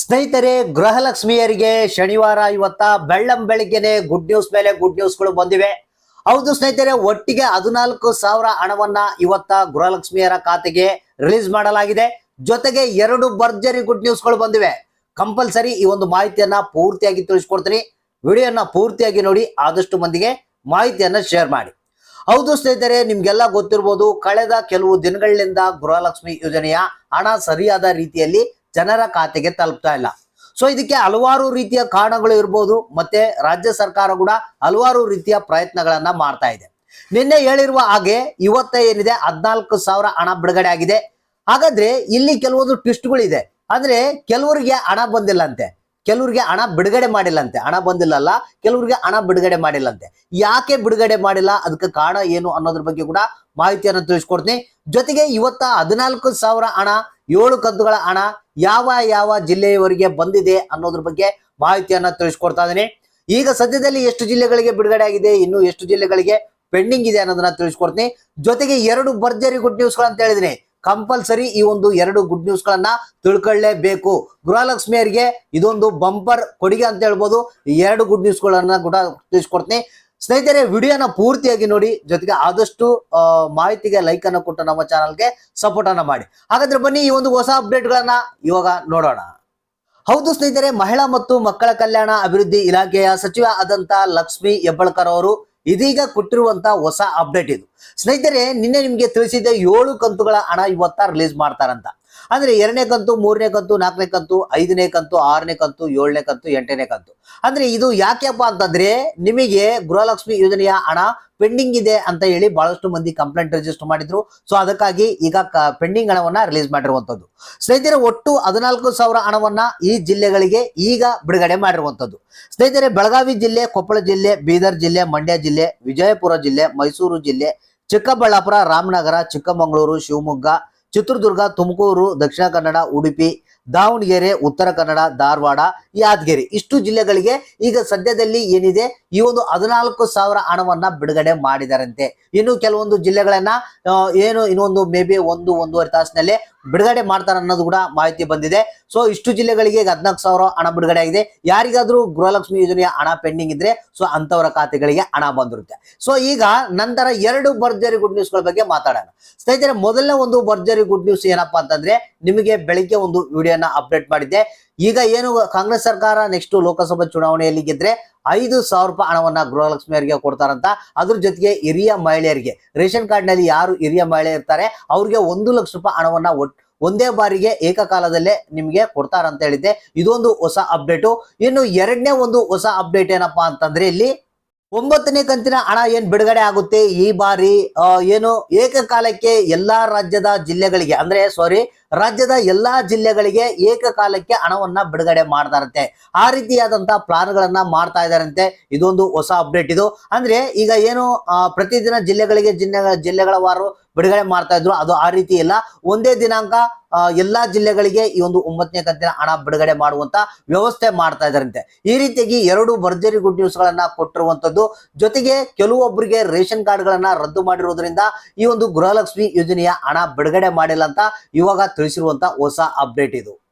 ಸ್ನೇಹಿತರೆ, ಗೃಹಲಕ್ಷ್ಮಿಯರಿಗೆ ಶನಿವಾರ ಇವತ್ತ ಬೆಳ್ಳಂ ಬೆಳಿಗ್ಗೆನೆ ಗುಡ್ ನ್ಯೂಸ್ ಮೇಲೆ ಗುಡ್ ನ್ಯೂಸ್ಗಳು ಬಂದಿವೆ. ಹೌದು ಸ್ನೇಹಿತರೆ, ಒಟ್ಟಿಗೆ ಹದಿನಾಲ್ಕು ಸಾವಿರ ಹಣವನ್ನ ಇವತ್ತ ಗೃಹಲಕ್ಷ್ಮಿಯರ ಖಾತೆಗೆ ರಿಲೀಸ್ ಮಾಡಲಾಗಿದೆ. ಜೊತೆಗೆ ಎರಡು ಭರ್ಜರಿ ಗುಡ್ ನ್ಯೂಸ್ಗಳು ಬಂದಿವೆ. ಕಂಪಲ್ಸರಿ ಈ ಒಂದು ಮಾಹಿತಿಯನ್ನ ಪೂರ್ತಿಯಾಗಿ ತಿಳಿಸ್ಕೊಡ್ತೀನಿ. ವಿಡಿಯೋನ ಪೂರ್ತಿಯಾಗಿ ನೋಡಿ, ಆದಷ್ಟು ಮಂದಿಗೆ ಮಾಹಿತಿಯನ್ನ ಶೇರ್ ಮಾಡಿ. ಹೌದು ಸ್ನೇಹಿತರೆ, ನಿಮ್ಗೆಲ್ಲ ಗೊತ್ತಿರ್ಬೋದು, ಕಳೆದ ಕೆಲವು ದಿನಗಳಿಂದ ಗೃಹಲಕ್ಷ್ಮಿ ಯೋಜನೆಯ ಹಣ ಸರಿಯಾದ ರೀತಿಯಲ್ಲಿ ಜನರ ಖಾತೆಗೆ ತಲುಪ್ತಾ ಇಲ್ಲ. ಸೊ ಇದಕ್ಕೆ ಹಲವಾರು ರೀತಿಯ ಕಾರಣಗಳು ಇರ್ಬೋದು. ಮತ್ತೆ ರಾಜ್ಯ ಸರ್ಕಾರ ಕೂಡ ಹಲವಾರು ರೀತಿಯ ಪ್ರಯತ್ನಗಳನ್ನ ಮಾಡ್ತಾ ಇದೆ. ನಿನ್ನೆ ಹೇಳಿರುವ ಹಾಗೆ ಇವತ್ತ ಏನಿದೆ? ಹದ್ನಾಲ್ಕು ಸಾವಿರ ಹಣ ಬಿಡುಗಡೆ ಆಗಿದೆ. ಹಾಗಾದ್ರೆ ಇಲ್ಲಿ ಕೆಲವೊಂದು ಟ್ವಿಸ್ಟ್ಗಳಿದೆ ಅಂದ್ರೆ ಕೆಲವರಿಗೆ ಹಣ ಬಂದಿಲ್ಲಂತೆ. ಕೆಲವರಿಗೆ ಹಣ ಬಿಡುಗಡೆ ಮಾಡಿಲ್ಲಂತೆ. ಹಣ ಬಂದಿಲ್ಲಲ್ಲ, ಕೆಲವರಿಗೆ ಹಣ ಬಿಡುಗಡೆ ಮಾಡಿಲ್ಲಂತೆ. ಯಾಕೆ ಬಿಡುಗಡೆ ಮಾಡಿಲ್ಲ? ಅದಕ್ಕೆ ಕಾರಣ ಏನು ಅನ್ನೋದ್ರ ಬಗ್ಗೆ ಕೂಡ ಮಾಹಿತಿಯನ್ನು ತಿಳಿಸ್ಕೊಡ್ತೀನಿ. ಜೊತೆಗೆ ಇವತ್ತ ಹದಿನಾಲ್ಕು ಸಾವಿರ ಹಣ, ಏಳು ಕಂತುಗಳ ಹಣ ಯಾವ ಯಾವ ಜಿಲ್ಲೆಯವರಿಗೆ ಬಂದಿದೆ ಅನ್ನೋದ್ರ ಬಗ್ಗೆ ಮಾಹಿತಿಯನ್ನ ತಿಳಿಸ್ಕೊಡ್ತಾ ಇದ್ದೀನಿ. ಈಗ ಸದ್ಯದಲ್ಲಿ ಎಷ್ಟು ಜಿಲ್ಲೆಗಳಿಗೆ ಬಿಡುಗಡೆ ಆಗಿದೆ, ಇನ್ನು ಎಷ್ಟು ಜಿಲ್ಲೆಗಳಿಗೆ ಪೆಂಡಿಂಗ್ ಇದೆ ಅನ್ನೋದನ್ನ ತಿಳಿಸ್ಕೊಡ್ತೀನಿ. ಜೊತೆಗೆ ಎರಡು ಭರ್ಜರಿ ಗುಡ್ ನ್ಯೂಸ್ಗಳು ಅಂತ ಹೇಳಿದೀನಿ ಕಂಪಲ್ಸರಿ ಈ ಒಂದು ಎರಡು ಗುಡ್ ನ್ಯೂಸ್ ಗಳನ್ನ ತಿಳ್ಕೊಳ್ಳೇಬೇಕು. ಗೃಹಲಕ್ಷ್ಮಿಯರಿಗೆ ಇದೊಂದು ಬಂಪರ್ ಕೊಡುಗೆ ಅಂತ ಹೇಳ್ಬೋದು. ಎರಡು ಗುಡ್ ನ್ಯೂಸ್ ಗಳನ್ನ ಕೂಡ ತಿಳಿಸ್ಕೊಡ್ತೀನಿ. ಸ್ನೇಹಿತರೆ, ವಿಡಿಯೋನ ಪೂರ್ತಿಯಾಗಿ ನೋಡಿ, ಜೊತೆಗೆ ಆದಷ್ಟು ಮಾಹಿತಿಗೆ ಲೈಕ್ ಅನ್ನು ಕೊಟ್ಟು ನಮ್ಮ ಚಾನಲ್ಗೆ ಸಪೋರ್ಟ್ ಅನ್ನ ಮಾಡಿ. ಹಾಗಾದ್ರೆ ಬನ್ನಿ ಈ ಒಂದು ಹೊಸ ಅಪ್ಡೇಟ್ ಗಳನ್ನ ಇವಾಗ ನೋಡೋಣ. ಹೌದು ಸ್ನೇಹಿತರೆ, ಮಹಿಳಾ ಮತ್ತು ಮಕ್ಕಳ ಕಲ್ಯಾಣ ಅಭಿವೃದ್ಧಿ ಇಲಾಖೆಯ ಸಚಿವ ಆದಂತ ಲಕ್ಷ್ಮಿ ಹೆಬ್ಬಳ್ಕರ್ ಅವರು ಇದೀಗ ಕೊಟ್ಟಿರುವಂತ ಹೊಸ ಅಪ್ಡೇಟ್ ಇದು. ಸ್ನೇಹಿತರೆ, ನಿನ್ನೆ ನಿಮ್ಗೆ ತಿಳಿಸಿದ ಏಳು ಕಂತುಗಳ ಹಣ ಇವತ್ತ ರಿಲೀಸ್ ಮಾಡ್ತಾರಂತ. ಅಂದ್ರೆ ಎರಡನೇ ಕಂತು, ಮೂರನೇ ಕಂತು, ನಾಲ್ಕನೇ ಕಂತು, ಐದನೇ ಕಂತು, ಆರನೇ ಕಂತು, ಏಳನೇ ಕಂತು, ಎಂಟನೇ ಕಂತು. ಅಂದ್ರೆ ಇದು ಯಾಕೆಪ್ಪ ಅಂತಂದ್ರೆ ನಿಮಗೆ ಗೃಹಲಕ್ಷ್ಮಿ ಯೋಜನೆಯ ಹಣ ಪೆಂಡಿಂಗ್ ಇದೆ ಅಂತ ಹೇಳಿ ಬಹಳಷ್ಟು ಮಂದಿ ಕಂಪ್ಲೇಂಟ್ ರಿಜಿಸ್ಟರ್ ಮಾಡಿದ್ರು. ಸೊ ಅದಕ್ಕಾಗಿ ಈಗ ಪೆಂಡಿಂಗ್ ಹಣವನ್ನ ರಿಲೀಸ್ ಮಾಡಿರುವಂತದ್ದು ಸ್ನೇಹಿತರೆ, ಒಟ್ಟು ಹದಿನಾಲ್ಕು ಸಾವಿರ ಹಣವನ್ನ ಈ ಜಿಲ್ಲೆಗಳಿಗೆ ಈಗ ಬಿಡುಗಡೆ ಮಾಡಿರುವಂತದ್ದು ಸ್ನೇಹಿತರೆ, ಬೆಳಗಾವಿ ಜಿಲ್ಲೆ, ಕೊಪ್ಪಳ ಜಿಲ್ಲೆ, ಬೀದರ್ ಜಿಲ್ಲೆ, ಮಂಡ್ಯ ಜಿಲ್ಲೆ, ವಿಜಯಪುರ ಜಿಲ್ಲೆ, ಮೈಸೂರು ಜಿಲ್ಲೆ, ಚಿಕ್ಕಬಳ್ಳಾಪುರ, ರಾಮನಗರ, ಚಿಕ್ಕಮಗಳೂರು, ಶಿವಮೊಗ್ಗ ಚಿತ್ರದುರ್ಗ ತುಮಕೂರು ದಕ್ಷಿಣ ಕನ್ನಡ ಉಡುಪಿ ದಾವಣಗೆರೆ, ಉತ್ತರ ಕನ್ನಡ, ಧಾರವಾಡ, ಯಾದಗಿರಿ ಇಷ್ಟು ಜಿಲ್ಲೆಗಳಿಗೆ ಈಗ ಸದ್ಯದಲ್ಲಿ ಏನಿದೆ? ಈ ಒಂದು ಹದಿನಾಲ್ಕು ಸಾವಿರ ಹಣವನ್ನ ಬಿಡುಗಡೆ ಮಾಡಿದಾರಂತೆ. ಇನ್ನು ಕೆಲವೊಂದು ಜಿಲ್ಲೆಗಳನ್ನ ಏನು ಇನ್ನೊಂದು ಮೇ ಬಿ ಒಂದು, ಒಂದೂವರೆ ತಾಸಿನಲ್ಲೇ ಬಿಡುಗಡೆ ಮಾಡ್ತಾರೆ ಅನ್ನೋದು ಕೂಡ ಮಾಹಿತಿ ಬಂದಿದೆ. ಸೊ ಇಷ್ಟು ಜಿಲ್ಲೆಗಳಿಗೆ ಈಗ ಹದಿನಾಲ್ಕು ಸಾವಿರ ಹಣ ಬಿಡುಗಡೆ ಆಗಿದೆ. ಯಾರಿಗಾದ್ರೂ ಗೃಹಲಕ್ಷ್ಮಿ ಯೋಜನೆಯ ಹಣ ಪೆಂಡಿಂಗ್ ಇದ್ರೆ ಸೊ ಅಂತವರ ಖಾತೆಗಳಿಗೆ ಹಣ ಬಂದಿರುತ್ತೆ. ಸೊ ಈಗ ನಂತರ ಎರಡು ಭರ್ಜರಿ ಗುಡ್ ನ್ಯೂಸ್ಗಳ ಬಗ್ಗೆ ಮಾತಾಡೋಣ. ಸ್ನೇಹಿತರೆ, ಮೊದಲನೇ ಒಂದು ಭರ್ಜರಿ ಗುಡ್ ನ್ಯೂಸ್ ಏನಪ್ಪಾ ಅಂತಂದ್ರೆ, ನಿಮಗೆ ಬೆಳಿಗ್ಗೆ ಒಂದು ವಿಡಿಯೋನ ಅಪ್ಡೇಟ್ ಮಾಡಿದ್ದೆ. ಈಗ ಏನು ಕಾಂಗ್ರೆಸ್ ಸರ್ಕಾರ ನೆಕ್ಸ್ಟ್ ಲೋಕಸಭಾ ಚುನಾವಣೆಯಲ್ಲಿ ಗೆದ್ರೆ ಐದು ಸಾವಿರ ರೂಪಾಯಿ ಹಣವನ್ನ ಗೃಹಲಕ್ಷ್ಮಿಯರಿಗೆ ಕೊಡ್ತಾರಂತ. ಅದ್ರ ಜೊತೆಗೆ ಹಿರಿಯ ಮಹಿಳೆಯರಿಗೆ, ರೇಷನ್ ಕಾರ್ಡ್ನಲ್ಲಿ ಯಾರು ಹಿರಿಯ ಮಹಿಳೆ ಇರ್ತಾರೆ, ಅವ್ರಿಗೆ ಒಂದು ಲಕ್ಷ ರೂಪಾಯಿ ಹಣವನ್ನ ಒಂದೇ ಬಾರಿಗೆ ಏಕಕಾಲದಲ್ಲೇ ನಿಮಗೆ ಕೊಡ್ತಾರಂತ ಹೇಳಿದ್ದೆ. ಇದೊಂದು ಹೊಸ ಅಪ್ಡೇಟು ಇನ್ನು ಎರಡನೇ ಒಂದು ಹೊಸ ಅಪ್ಡೇಟ್ ಏನಪ್ಪಾ ಅಂತಂದ್ರೆ ಇಲ್ಲಿ ಒಂಬತ್ತನೇ ಕಂತಿನ ಹಣ ಏನ್ ಬಿಡುಗಡೆ ಆಗುತ್ತೆ? ಈ ಬಾರಿ ಏನು ಏಕಕಾಲಕ್ಕೆ ಎಲ್ಲಾ ರಾಜ್ಯದ ಜಿಲ್ಲೆಗಳಿಗೆ, ಅಂದ್ರೆ ಸಾರಿ ರಾಜ್ಯದ ಎಲ್ಲಾ ಜಿಲ್ಲೆಗಳಿಗೆ ಏಕಕಾಲಕ್ಕೆ ಹಣವನ್ನ ಬಿಡುಗಡೆ ಮಾಡ್ತಾರಂತೆ. ಆ ರೀತಿಯಾದಂತಹ ಪ್ಲಾನ್ ಗಳನ್ನ ಮಾಡ್ತಾ ಇದಾರಂತೆ. ಇದೊಂದು ಹೊಸ ಅಪ್ಡೇಟ್ ಇದು. ಅಂದ್ರೆ ಈಗ ಏನು ಆ, ಪ್ರತಿದಿನ ಜಿಲ್ಲೆಗಳಿಗೆ ಜಿಲ್ಲೆ ಜಿಲ್ಲೆಗಳ ವಾರು ಬಿಡುಗಡೆ ಮಾಡ್ತಾ ಇದ್ರು. ಅದು ಆ ರೀತಿ ಇಲ್ಲ. ಒಂದೇ ದಿನಾಂಕ ಆ, ಎಲ್ಲಾ ಜಿಲ್ಲೆಗಳಿಗೆ ಈ ಒಂದು ಒಂಬತ್ತನೇ ಕಂತಿನ ಹಣ ಬಿಡುಗಡೆ ಮಾಡುವಂತ ವ್ಯವಸ್ಥೆ ಮಾಡ್ತಾ ಇದಾರಂತೆ. ಈ ರೀತಿಯಾಗಿ ಎರಡು ಭರ್ಜರಿ ಗುಡ್ ನ್ಯೂಸ್ ಗಳನ್ನ ಕೊಟ್ಟಿರುವಂತದ್ದು ಜೊತೆಗೆ ಕೆಲವೊಬ್ಬರಿಗೆ ರೇಷನ್ ಕಾರ್ಡ್ ಗಳನ್ನ ರದ್ದು ಮಾಡಿರುವುದರಿಂದ ಈ ಒಂದು ಗೃಹಲಕ್ಷ್ಮಿ ಯೋಜನೆಯ ಹಣ ಬಿಡುಗಡೆ ಮಾಡಿಲ್ಲ ಅಂತ ಇವಾಗ ತಿಳಿಸಿರುವಂತ ಹೊಸ ಅಪ್ಡೇಟ್ ಇದು.